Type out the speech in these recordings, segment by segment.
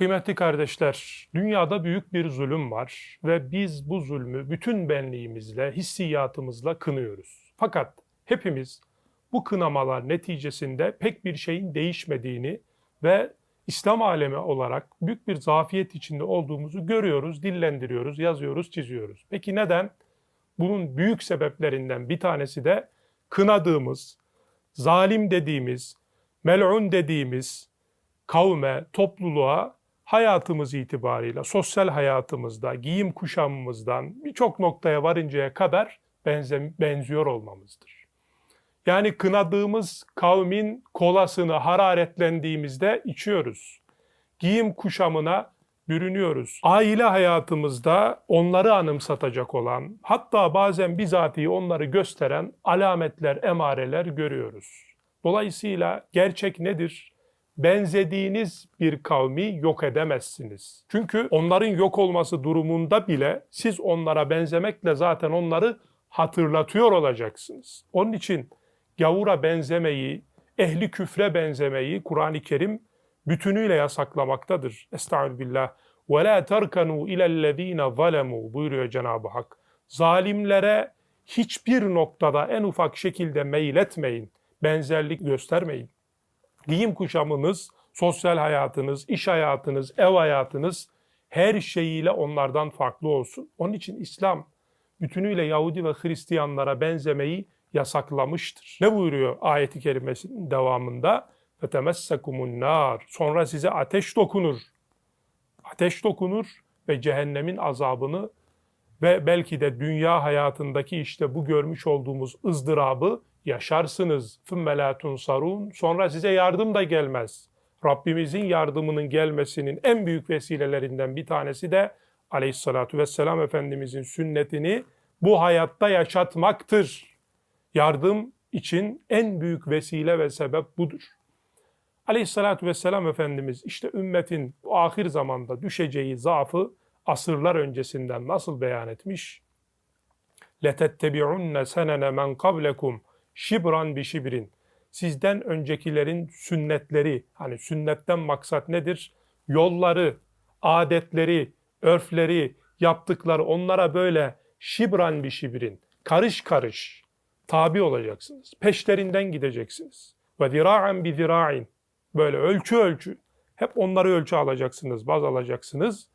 Kıymetli kardeşler, dünyada büyük bir zulüm var ve biz bu zulmü bütün benliğimizle, hissiyatımızla kınıyoruz. Fakat hepimiz bu kınamalar neticesinde pek bir şeyin değişmediğini ve İslam alemi olarak büyük bir zafiyet içinde olduğumuzu görüyoruz, dillendiriyoruz, yazıyoruz, çiziyoruz. Peki neden? Bunun büyük sebeplerinden bir tanesi de kınadığımız, zalim dediğimiz, mel'un dediğimiz kavme, topluluğa hayatımız itibarıyla, sosyal hayatımızda, giyim kuşamımızdan birçok noktaya varıncaya kadar benze, benziyor olmamızdır. Yani kınadığımız kavmin kolasını hararetlendiğimizde içiyoruz. Giyim kuşamına bürünüyoruz. Aile hayatımızda onları anımsatacak olan, hatta bazen bizatihi onları gösteren alametler, emareler görüyoruz. Dolayısıyla gerçek nedir? Benzediğiniz bir kavmi yok edemezsiniz. Çünkü onların yok olması durumunda bile siz onlara benzemekle zaten onları hatırlatıyor olacaksınız. Onun için gavura benzemeyi, ehli küfre benzemeyi Kur'an-ı Kerim bütünüyle yasaklamaktadır. Estağfirullah. Ve la terkanu ilellezine zalemu buyuruyor Cenab-ı Hak. Zalimlere hiçbir noktada en ufak şekilde meyletmeyin, benzerlik göstermeyin giyim kuşamınız, sosyal hayatınız, iş hayatınız, ev hayatınız her şeyiyle onlardan farklı olsun. Onun için İslam bütünüyle Yahudi ve Hristiyanlara benzemeyi yasaklamıştır. Ne buyuruyor ayeti kerimesinin devamında? فَتَمَسَّكُمُ nar. Sonra size ateş dokunur. Ateş dokunur ve cehennemin azabını ve belki de dünya hayatındaki işte bu görmüş olduğumuz ızdırabı yaşarsınız. ثُمَّ لَا تُنْصَرُونَ Sonra size yardım da gelmez. Rabbimizin yardımının gelmesinin en büyük vesilelerinden bir tanesi de aleyhissalatu vesselam Efendimizin sünnetini bu hayatta yaşatmaktır. Yardım için en büyük vesile ve sebep budur. Aleyhissalatu vesselam Efendimiz işte ümmetin bu ahir zamanda düşeceği zaafı asırlar öncesinden nasıl beyan etmiş? لَتَتَّبِعُنَّ سَنَنَ مَنْ قَبْلَكُمْ şibran bi şibrin. Sizden öncekilerin sünnetleri, hani sünnetten maksat nedir? Yolları, adetleri, örfleri, yaptıkları onlara böyle şibran bir şibrin, karış karış tabi olacaksınız. Peşlerinden gideceksiniz. Ve zira'en bi zira'in. Böyle ölçü ölçü. Hep onları ölçü alacaksınız, baz alacaksınız.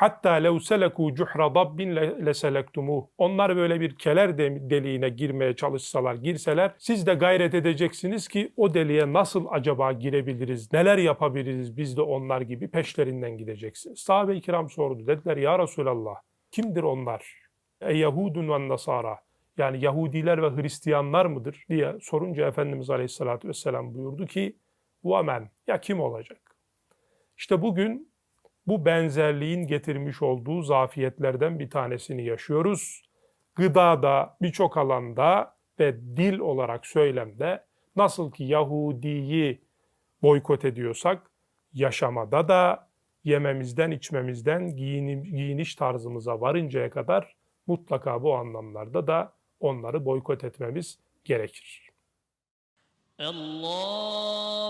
Hatta lev seleku cuhra dabbin leselektumuh. Onlar böyle bir keler deliğine girmeye çalışsalar, girseler siz de gayret edeceksiniz ki o deliğe nasıl acaba girebiliriz, neler yapabiliriz biz de onlar gibi peşlerinden gideceksiniz. Sahabe-i kiram sordu. Dediler ya Resulallah kimdir onlar? E Yahudun ve Nasara. Yani Yahudiler ve Hristiyanlar mıdır diye sorunca Efendimiz Aleyhisselatü Vesselam buyurdu ki bu amen ya kim olacak? İşte bugün bu benzerliğin getirmiş olduğu zafiyetlerden bir tanesini yaşıyoruz. Gıdada, birçok alanda ve dil olarak söylemde nasıl ki Yahudi'yi boykot ediyorsak, yaşamada da yememizden, içmemizden, giyiniş tarzımıza varıncaya kadar mutlaka bu anlamlarda da onları boykot etmemiz gerekir. Allah